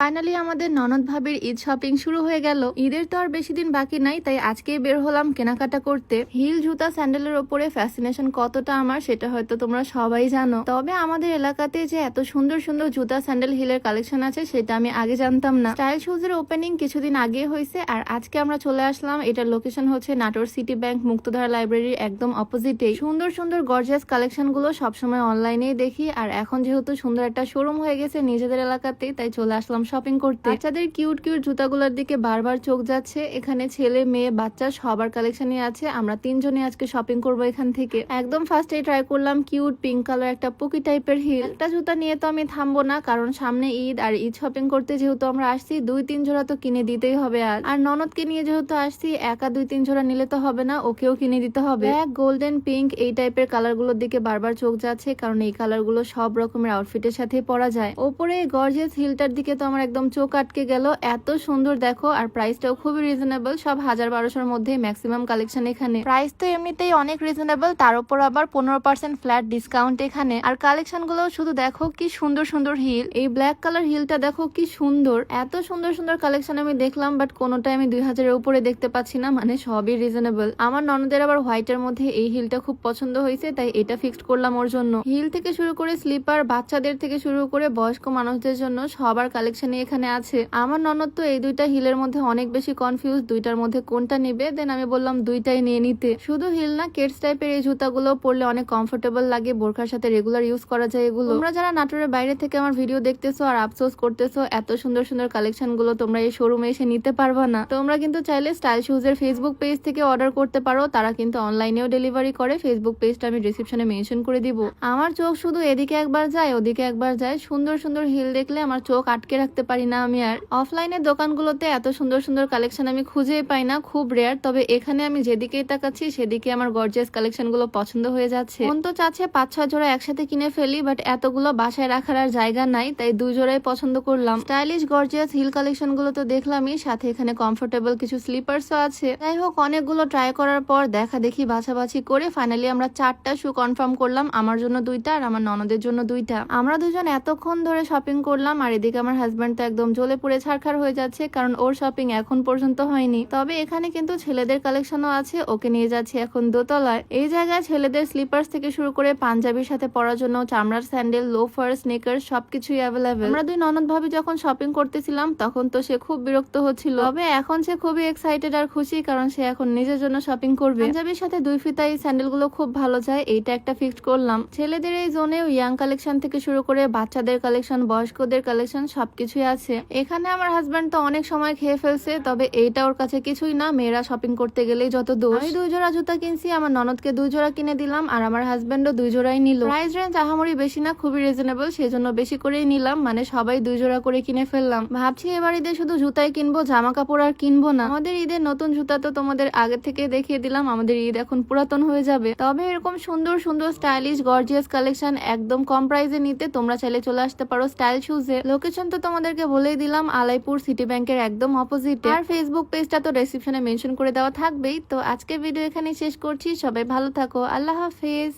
Finally আমাদের ননদ ভাবির ঈদ শপিং শুরু হয়ে গেল। ঈদের তো আর বেশি দিন বাকি নাই, তাই আজকেই বের হলাম কেনাকাটা করতে। হিল জুতা স্যান্ডেলের ওপরে ফ্যাসিনেশন কতটা আমার, সেটা হয়তো তোমরা সবাই জানো। তবে আমাদের এলাকাতে যে এত সুন্দর সুন্দর জুতা স্যান্ডেল হিলের কালেকশন আছে, সেটা আমি আগে জানতাম না। স্টাইল শুজের ওপেনিং কিছুদিন আগে হয়েছে, আর আজকে আমরা চলে আসলাম, এটার লোকেশন হচ্ছে নাটোর সিটি ব্যাংক মুক্তধারা লাইব্রেরির একদম অপোজিটে সুন্দর সুন্দর গর্জিয়াস কালেকশনগুলো সবসময় অনলাইনেই দেখি, আর এখন যেহেতু সুন্দর একটা শোরুম হয়ে গেছে নিজেদের এলাকাতে তাই চলে আসলাম শপিং করতে। বাচ্চাদের কিউট কিউট জুতাগুলোর দিকে বারবার চোখ যাচ্ছে। এখানে ছেলে, মেয়ে, বাচ্চা সবার কালেকশনই আছে। আমরা তিনজনে আজকে শপিং করব এখান থেকে। একদম ফার্স্টে ট্রাই করলাম কিউট পিঙ্ক কালার একটা পুকি টাইপের হিল একটা জুতা নিয়ে তো আমি থামবো না, কারণ সামনে ঈদ আর ঈদ শপিং করতে যেহেতু আমরা আসছি, দুই, তিন জোড়া তো কিনে দিতেই হবে আর। আর ননদকে নিয়ে যেহেতু আসছি, একা দুই, তিন জোড়া নিলে তো হবে না, ওকেও কিনে দিতে হবে। ব্ল্যাক গোল্ডেন পিঙ্ক এই টাইপের কালারগুলোর দিকে বারবার চোখ যাচ্ছে, কারণ এই কালারগুলো সব রকমের আউটফিটের সাথে পরা যায়। ওপরে গর্জিয়াস হিলটার দিকে তো আমার একদম চোখ আটকে গেল। এত সুন্দর দেখো, আর প্রাইসটাও খুবই রিজনেবল সব হাজার বারোশোর মধ্যে ম্যাক্সিমাম কালেকশন এখানে। প্রাইস তো এমনিতেই অনেক রিজনেবল তার উপর আবার পনেরো পার্সেন্ট ফ্ল্যাট ডিসকাউন্ট এখানে। আর কালেকশনগুলো শুধু দেখো কি সুন্দর সুন্দর হিল এই ব্ল্যাক কালার হিলটা দেখো কি সুন্দর। এত সুন্দর সুন্দর কালেকশন আমি দেখলাম বাট কোনোটাই আমি দুই হাজারের উপরে দেখতে পাচ্ছি না মানে সবই রিজনেবল আমার ননদের আবার হোয়াইটের মধ্যে এই হিলটা খুব পছন্দ হয়েছে, তাই এটা ফিক্সড করলাম ওর জন্য। হিল থেকে শুরু করে স্লিপার বাচ্চাদের থেকে শুরু করে বয়স্ক মানুষদের জন্য সবার কালেকশনই এখানে আছে। আমার ননদ তো এই দুইটা হিলের মধ্যে অনেক বেশি কনফিউজ দুইটার মধ্যে কোনটা নেবে? দেন আমি বললাম, দুইটাই নিয়ে নিতে। শুধু হিল না কেটস টাইপের এই জুতাগুলো পরলে অনেক কমফোর্টেবল লাগে, বোরখার সাথে রেগুলার ইউজ করা যায় এগুলো। তোমরা যারা নাটোরের বাইরে থেকে আমার ভিডিও দেখতেছো আর আফসোস করতেছো, এত সুন্দর সুন্দর কালেকশনগুলো তোমরা এই শোরুমে এসে নিতে পারবা না। তোমরা কিন্তু চাইলে স্টাইল শুজ এর ফেসবুক পেজ থেকে অর্ডার করতে পারো, তারা কিন্তু অনলাইনেও ডেলিভারি করে ফেসবুক পেজটা আমি ডিসক্রিপশনে মেনশন করে দিব। আমার চোখ শুধু এদিকে একবার যায়, ওদিকে একবার যায়, সুন্দর সুন্দর হিল দেখলে আমার চোখ আটকে রাখতে পারি না আমি আর। অফলাইনের দোকানগুলোতে এত সুন্দর সুন্দর কালেকশন আমি খুঁজেই পাই না, খুব রেয়ার তবে এখানে আমি যেদিকেই তাকাচ্ছি সেদিকে আমার গর্জিয়াস কালেকশনগুলো পছন্দ হয়ে যাচ্ছে। মন তো চাচ্ছে পাঁচ, ছয় জোড়া একসাথে কিনে ফেলি বাট এতগুলো বাসায় রাখার আর জায়গা নাই, তাই দুই জোড়াই পছন্দ করলাম। স্টাইলিশ গর্জিয়াস হিল কালেকশনগুলো তো দেখলামই, সাথে এখানে কমফোর্টেবল কিছু স্লিপার্সও আছে। যাই হোক, অনেকগুলো ট্রাই করার পর দেখা দেখি বাছাবাছি করে ফাইনালি আমরা চারটা শু কনফার্ম করলাম, আমার জন্য দুইটা আর আমার ননদের জন্য দুইটা। আমরা দুজন এতক্ষণ ধরে শপিং করলাম, আর এদিকে আমার হাজব্যান্ড তো একদম জ্বলে পুড়ে ছাড়খার হয়ে যাচ্ছে, কারণ ওর শপিং এখন পর্যন্ত হয়নি। তবে এখানে কিন্তু ছেলেদের কালেকশনও আছে, ওকে নিয়ে যাচ্ছি এখন দোতলায়। এই জায়গায় ছেলেদের স্লিপার্স থেকে শুরু করে পাঞ্জাবির সাথে পরার জন্য চামড়ার স্যান্ডেল লোফার স্নেকার সবকিছুই অ্যাভেলেবেল আমরা দুই ননদ ভাবি যখন শপিং করতেছিলাম, তখন তো সে খুব বিরক্ত হচ্ছিল। তবে এখন সে খুবই এক্সাইটেড আর খুশি, কারণ সে এখন নিজের জন্য শপিং করবে। পাঞ্জাবির সাথে দুই ফিতা এই স্যান্ডেলগুলো খুব ভালো যায়, এইটা একটা ফিক্সড করলাম। ছেলেদের এই জোনেও ইয়াং কালেকশন থেকে শুরু করে বাচ্চাদের কালেকশন বয়স্কদের কালেকশন সবকিছুই আছে। এখানে আমার হাজব্যান্ড তো অনেক সময় খেয়ে ফেলছে, তবে এইটা ওর কাছে কিছুই না। মেয়েরা শপিং করতে গেলেই যত দোষ। আমি দুই জোড়া জুতা কিনছি, আমার ননদকে দুই জোড়া কিনে দিলাম, আর আমার হাজব্যান্ডও দুই জোড়াই নিল। প্রাইস রেঞ্জ আহামরি বেশি না, খুবই রিজনেবল সেজন্য বেশি করেই নিলাম মানে সবাই দুই জোড়া করে কিনে ফেললাম। ভাবছি এবার ঈদে শুধু জুতাই কিনবো জামা কাপড় আর কিনবো না। আমাদের ঈদের নতুন জুতা তো তোমাদের আগে থেকে দেখিয়ে দিলাম, আমাদের ঈদ এখন পুরাতন হয়ে যাবে। তবে এরকম সুন্দর সুন্দর স্টাইলিশ গর্জিয়াস কালেকশন একদম কম প্রাইসে নিতে তোমরা চাইলে চলে আসতে পারো স্টাইল শুজে লোকেশন তো তোমাদেরকে বলেই দিলাম, আলাইপুর সিটি ব্যাংকের একদম অপোজিট আর ফেসবুক পেজটা তো ডেসক্রিপশনে মেনশন করে দেওয়া থাকবেই। তো আজকে ভিডিও এখানে শেষ করছি। সবাই ভালো থাকো। আল্লাহ হাফেজ।